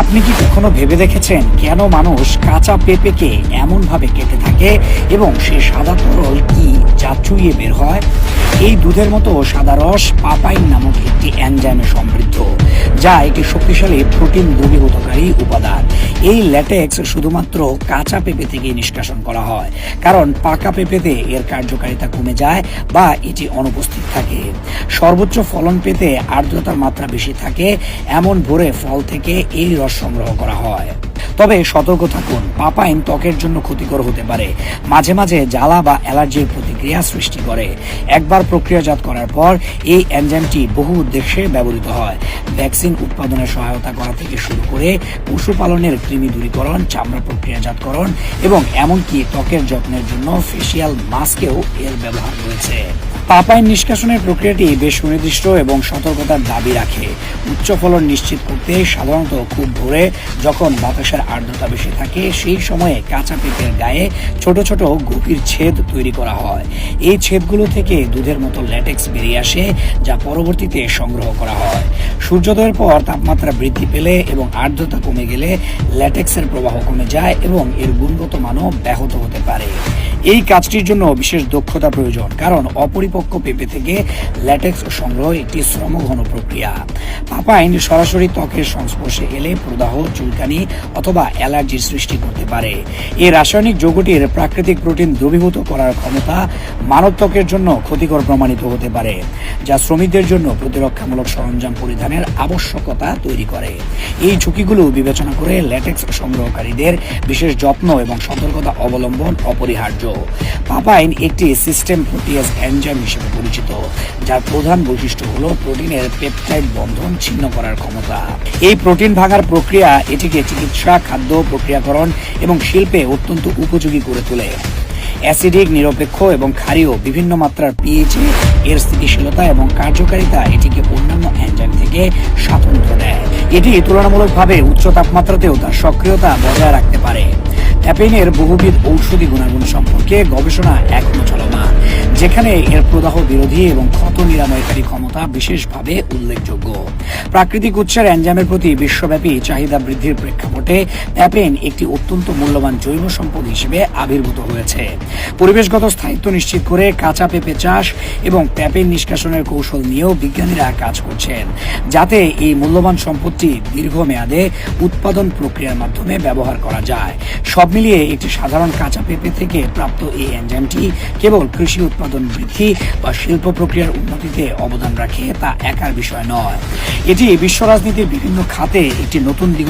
আপনি কি কখনো ভেবে দেখেছেন কেন মানুষ কাঁচা পেঁপেকে এমন ভাবে কেটে থাকে এবং সে সাদা তরল কি যা চুইয়ে বের হয়? এই দুধের মতো সাদা রস পাপাইন নামক একটি এনজাইমে সমৃদ্ধ, যা একটি শক্তিশালী প্রোটিন দ্রবীভূতকারী উপাদান। এই ল্যাটেক্স শুধুমাত্র কাঁচা পেঁপে থেকে নিষ্কাশন করা হয়, কারণ পাকা পেঁপেতে এর কার্যকারিতা কমে যায় বা এটি অনুপস্থিত থাকে। সর্বোচ্চ ফলন পেতে আর্দ্রতার মাত্রা বেশি থাকে, এমন ভোরে ফল থেকে এই রস সংগ্রহ করা হয়। তবে সতর্ক থাকুন, পাপাইন ত্বকের জন্য ক্ষতিকর হতে পারে। মাঝে মাঝে জ্বালা বা অ্যালার্জির প্রতিক্রিয়া সৃষ্টি করে। একবার প্রক্রিয়াজাত করার পর এই এনজাইমটি বহু উদ্দেশ্যে ব্যবহৃত হয়। ভ্যাকসিন উৎপাদনে সহায়তা করা থেকে শুরু করে পশুপালনের কৃমি দূরীকরণ, চামড়া প্রক্রিয়াজাতকরণ এবং এমনকি ত্বকের যত্নের জন্য ফেসিয়াল মাস্কেও এর ব্যবহার রয়েছে। পাপাইন নিষ্কাশনের প্রক্রিয়াটি বেশ সুনির্দিষ্ট এবং সতর্কতার দাবি রাখে। উচ্চ ফলন নিশ্চিত করতে সাধারণত খুব ভোরে যখন বাতাসের আর্দ্রতা বেশি থাকে, সেই সময়ে কাঁচা পেঁপের গায়ে ছোট ছোট গভীর ছেদ তৈরি করা হয়। এই ছেদগুলো থেকে দুধের মতো ল্যাটেক্স বেরিয়ে আসে, যা পরবর্তীতে সংগ্রহ করা হয়। সূর্যোদয়ের পর তাপমাত্রা বৃদ্ধি পেলে এবং আর্দ্রতা কমে গেলে ল্যাটেক্সের প্রবাহ কমে যায় এবং এর গুণগত মানও ব্যাহত হতে পারে। এই কাজটির জন্য বিশেষ দক্ষতা প্রয়োজন, কারণ অপরিপক্ক পেঁপে থেকে ল্যাটেক্স সংগ্রহ একটি শ্রমঘন প্রক্রিয়া। পাপাইন সরাসরি ত্বকের সংস্পর্শে এলে প্রদাহ, চুলকানি অথবা অ্যালার্জির সৃষ্টি করতে পারে। এই রাসায়নিক যৌগটির প্রাকৃতিক প্রোটিন দ্রবীভূত করার ক্ষমতা মানব ত্বকের জন্য ক্ষতিকর প্রমাণিত হতে পারে, যা শ্রমিকদের জন্য প্রতিরক্ষামূলক সরঞ্জাম পরিধানের আবশ্যকতা তৈরি করে। এই ঝুঁকিগুলো বিবেচনা করে ল্যাটেক্স সংগ্রহকারীদের বিশেষ যত্ন এবং সতর্কতা অবলম্বন অপরিহার্য। পাপাইন একটি সিস্টেম প্রোটিয়াস এনজাইম হিসেবে পরিচিত, যার প্রধান বৈশিষ্ট্য হল প্রোটিনের পেপটাইড বন্ধন ছিন্ন করার ক্ষমতা। এই প্রোটিন ভাঙার প্রক্রিয়া এটিকে চিকিৎসা, খাদ্য, প্রক্রিয়াকরণ এবং শিল্পে অত্যন্ত উপযোগী করে তোলে। অ্যাসিডিক, নিরপেক্ষ এবং ক্ষারীয় বিভিন্ন মাত্রার পিএইচ এর স্থিতিশীলতা এবং কার্যকারিতা এটিকে অন্যান্য এনজাইম থেকে স্বাতন্ত্র্য দেয়। এটি তুলনামূলকভাবে উচ্চ তাপমাত্রাতেও তার সক্রিয়তা বজায় রাখতে পারে। ট্যাপেইনের বহুবিধ ঔষধি গুণাগুণ সম্পর্কে গবেষণা এখনও চলমান। যেখানে এর প্রদাহ বিরোধী এবং ক্ষত নিরাময়কারী ক্ষমতা বিশেষভাবে উল্লেখযোগ্য। প্রাকৃতিক উৎসের অ্যানজামের প্রতি বিশ্বব্যাপী চাহিদা বৃদ্ধির প্রেক্ষাপটে প্যাপেন একটি অত্যন্ত মূল্যবান জৈব সম্পদ হিসেবে আবির্ভূত হয়েছে। পরিবেশগত স্থায়িত্ব নিশ্চিত করে কাঁচা পেঁপে চাষ এবং প্যাপেন নিষ্কাশনের কৌশল নিয়েও বিজ্ঞানীরা কাজ করছেন, যাতে এই মূল্যবান সম্পদটি দীর্ঘমেয়াদে উৎপাদন প্রক্রিয়ার মাধ্যমে ব্যবহার করা যায়। সব মিলিয়ে একটি সাধারণ কাঁচা পেঁপে থেকে প্রাপ্ত এই এনজাইমটি কেবল কৃষি উৎপাদন বৃদ্ধি বা শিল্প প্রক্রিয়ার উন্নতিতে অবদান রাখে তা একার বিষয় নয়। এটি বিশ্ব রাজনীতির বিভিন্ন খাতে একটি নতুন দিগন্ত